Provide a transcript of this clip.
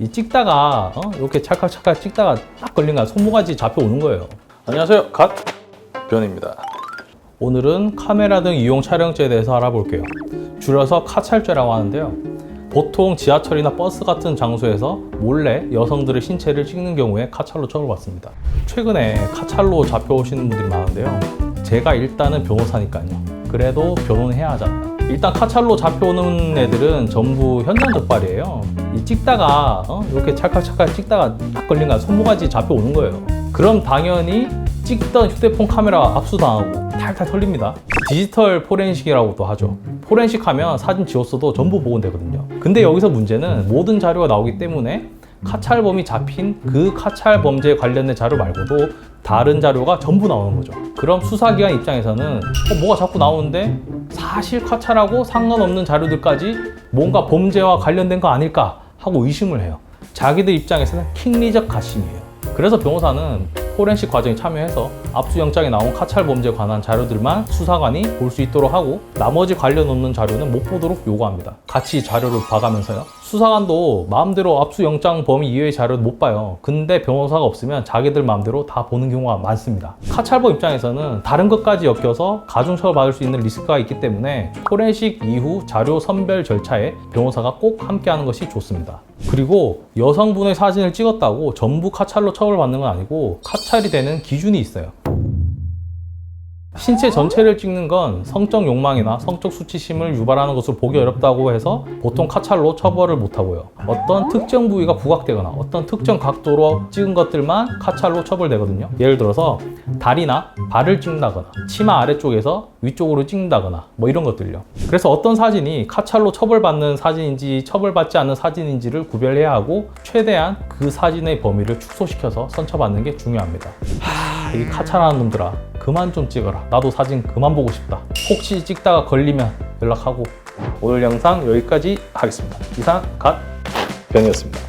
이 찍다가 어? 이렇게 찰칵찰칵 찍다가 딱 걸린가 손모가지 잡혀오는 거예요. 안녕하세요. 갓 변입니다. 오늘은 카메라 등 이용 촬영죄에 대해서 알아볼게요. 줄여서 카찰죄라고 하는데요. 보통 지하철이나 버스 같은 장소에서 몰래 여성들의 신체를 찍는 경우에 카찰로 처벌받습니다. 최근에 카찰로 잡혀오시는 분들이 많은데요. 제가 일단은 변호사니까요. 그래도 변호는 해야 하잖아요. 일단 카찰로 잡혀오는 애들은 전부 현장 적발이에요. 이 찍다가 어? 이렇게 찰칵찰칵 찍다가 딱 걸린가 손모가지 잡혀오는 거예요. 그럼 당연히 찍던 휴대폰 카메라 압수당하고 탈탈 털립니다. 디지털 포렌식이라고도 하죠. 포렌식 하면 사진 지웠어도 전부 복원되거든요. 근데 여기서 문제는 모든 자료가 나오기 때문에 카찰범이 잡힌 그 카찰 범죄에 관련된 자료 말고도 다른 자료가 전부 나오는 거죠. 그럼 수사기관 입장에서는 어, 뭐가 자꾸 나오는데 사실 카찰하고 상관없는 자료들까지 뭔가 범죄와 관련된 거 아닐까 하고 의심을 해요. 자기들 입장에서는 킹리적 가심이에요. 그래서 변호사는 포렌식 과정에 참여해서 압수영장에 나온 카찰 범죄에 관한 자료들만 수사관이 볼 수 있도록 하고 나머지 관련 없는 자료는 못 보도록 요구합니다. 같이 자료를 봐가면서요. 수사관도 마음대로 압수영장 범위 이외의 자료를 못 봐요. 근데 변호사가 없으면 자기들 마음대로 다 보는 경우가 많습니다. 카찰범 입장에서는 다른 것까지 엮여서 가중처벌 받을 수 있는 리스크가 있기 때문에 포렌식 이후 자료 선별 절차에 변호사가 꼭 함께하는 것이 좋습니다. 그리고 여성분의 사진을 찍었다고 전부 카찰로 처벌받는 건 아니고 카찰이 되는 기준이 있어요. 신체 전체를 찍는 건 성적 욕망이나 성적 수치심을 유발하는 것으로 보기 어렵다고 해서 보통 카찰로 처벌을 못하고요. 어떤 특정 부위가 부각되거나 어떤 특정 각도로 찍은 것들만 카찰로 처벌되거든요. 예를 들어서 다리나 발을 찍는다거나 치마 아래쪽에서 위쪽으로 찍는다거나 뭐 이런 것들요. 그래서 어떤 사진이 카찰로 처벌받는 사진인지 처벌받지 않는 사진인지를 구별해야 하고 최대한 그 사진의 범위를 축소시켜서 선처받는 게 중요합니다. 하, 이 카찰하는 놈들아 그만 좀 찍어라. 나도 사진 그만 보고 싶다. 혹시 찍다가 걸리면 연락하고 오늘 영상 여기까지 하겠습니다. 이상 갓 변이었습니다.